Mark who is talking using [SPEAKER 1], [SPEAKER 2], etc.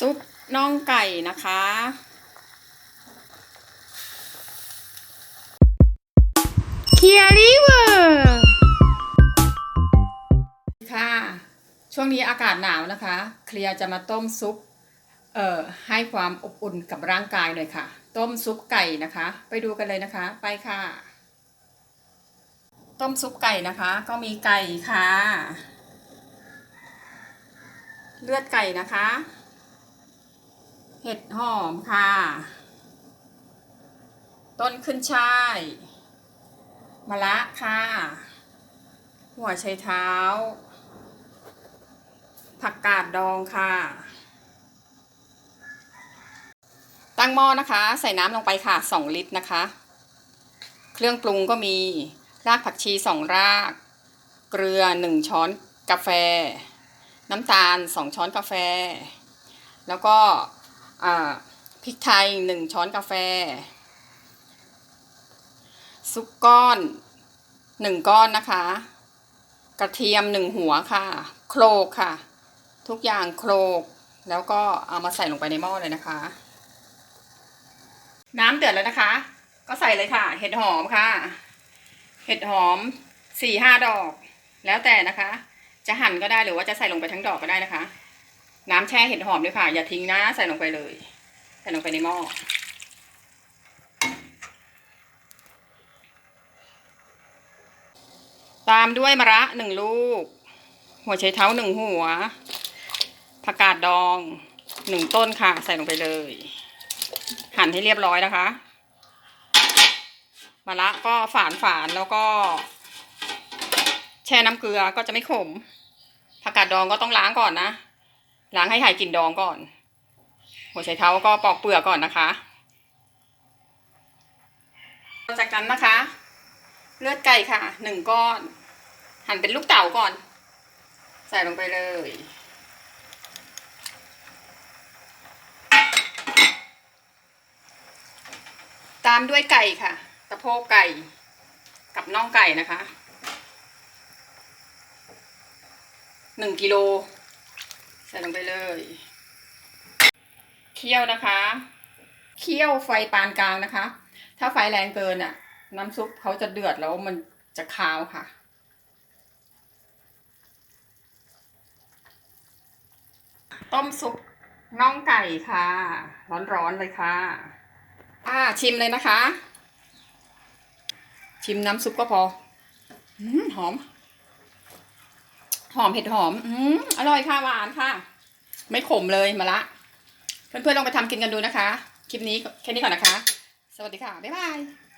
[SPEAKER 1] ซุปน่องไก่นะคะ
[SPEAKER 2] เคียริเวอร์
[SPEAKER 1] ค่ะ ช่วงนี้อากาศหนาวนะคะ เคลียร์จะมาต้มซุป เอ่อ ให้ความอบอุ่นกับร่างกายหน่อยค่ะ ต้มซุปไก่นะคะ ไปดูกันเลยนะคะ ไปค่ะ ต้มซุปไก่นะคะ ก็มีไก่ค่ะ เลือดไก่นะคะ เห็ดหอมค่ะ ต้นขึ้นช่ายมะระค่ะ หัวไชเท้า ผักกาดดองค่ะ ตั้งหม้อนะคะ ใส่น้ำลงไปค่ะ 2 ลิตรนะคะ เครื่องปรุงก็มี รากผักชี 2 ราก เกลือ 1 ช้อนกาแฟ น้ำตาล 2 ช้อนกาแฟ แล้วก็ พริกไทย1ช้อนกาแฟ ซุปก้อน1ก้อนนะคะ กระเทียม1หัวค่ะ โคลกค่ะ ทุกอย่างโคลก แล้วก็เอามาใส่ลงไปในหม้อเลยนะคะ น้ำเดือดแล้วนะคะ ก็ใส่เลยค่ะ เห็ดหอมค่ะ เห็ดหอมสี่ห้าดอก แล้วแต่นะคะ จะหั่นก็ได้หรือว่าจะใส่ลงไปทั้งดอกก็ได้นะคะ น้ำแช่เห็ดหอมด้วยค่ะ อย่าทิ้งนะ ใส่ลงไปเลย ใส่ลงไปในหม้อตามด้วยมะระหนึ่งลูก หัวไชเท้าหนึ่งหัวผักกาดดองหนึ่งต้นค่ะ ใส่ลงไปเลย หั่นให้เรียบร้อยนะคะมะระก็ฝานฝานแล้วก็ แช่น้ำเกลือก็จะไม่ขมผักกาดดองก็ต้องล้างก่อนนะ ล้างให้หายกลิ่นดองก่อน หัวไชเท้าก็ปอกเปลือกก่อนนะคะ จากนั้นนะคะ เลือดไก่ค่ะหนึ่งก้อน หั่นเป็นลูกเต๋าก่อน ใส่ลงไปเลยตามด้วยไก่ค่ะตะโพกไก่กับน่องไก่นะคะหนึ่งกิโล ใส่ลงไปเลย เคี่ยวนะคะ เคี่ยวไฟปานกลางนะคะ ถ้าไฟแรงเกินอะ น้ำซุปเขาจะเดือดแล้วมันจะคาวค่ะต้มซุปน่องไก่ค่ะ ร้อนๆเลยค่ะ อ่าชิมเลยนะคะ ชิมน้ำซุปก็พออืมหอม หอมเผ็ดหอม อืมอร่อยค่ะหวานค่ะ ไม่ขมเลยมาละ เพื่อนๆลองไปทำกินกันดูนะคะ คลิปนี้แค่นี้ก่อนนะคะ สวัสดีค่ะ บ๊ายบาย